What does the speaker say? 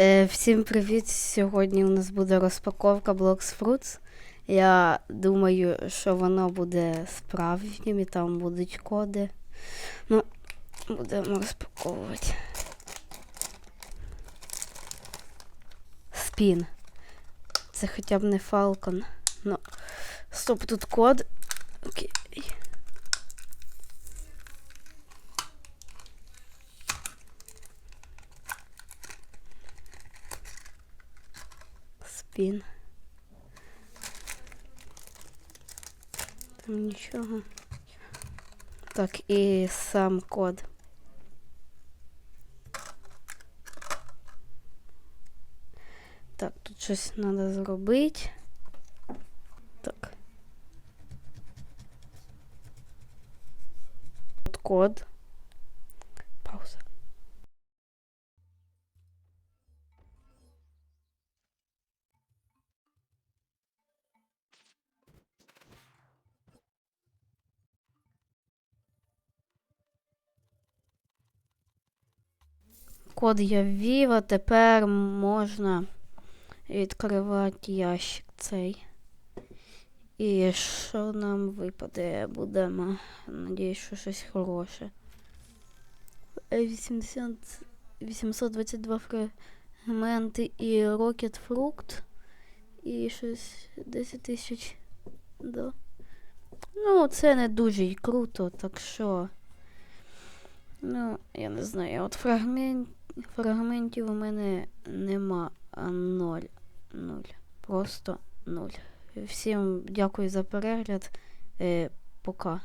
Е, всім привіт! Сьогодні у нас буде розпаковка Blocks Fruits. Я думаю, що воно буде справжнім і там будуть коди. Ну, будемо розпаковувати. Спін. Це хоча б не Falcon. Ну, стоп, тут код. Окей. Спін. Там нічого. Так, і сам код. Так, тут щось треба зробити. Так. От код. Код я ввів, а тепер можна відкривати ящик цей. І що нам випаде? Будемо. Надіюсь, що щось хороше. Е, 80, 822 фрагменти і Rocket Fruit. І щось 10 тисяч. Да. Ну, це не дуже й круто, так що. Ну, я не знаю. От фрагмент, фрагментів у мене нема. А ноль. Нуль. Просто нуль. Всім дякую за перегляд. Е, пока.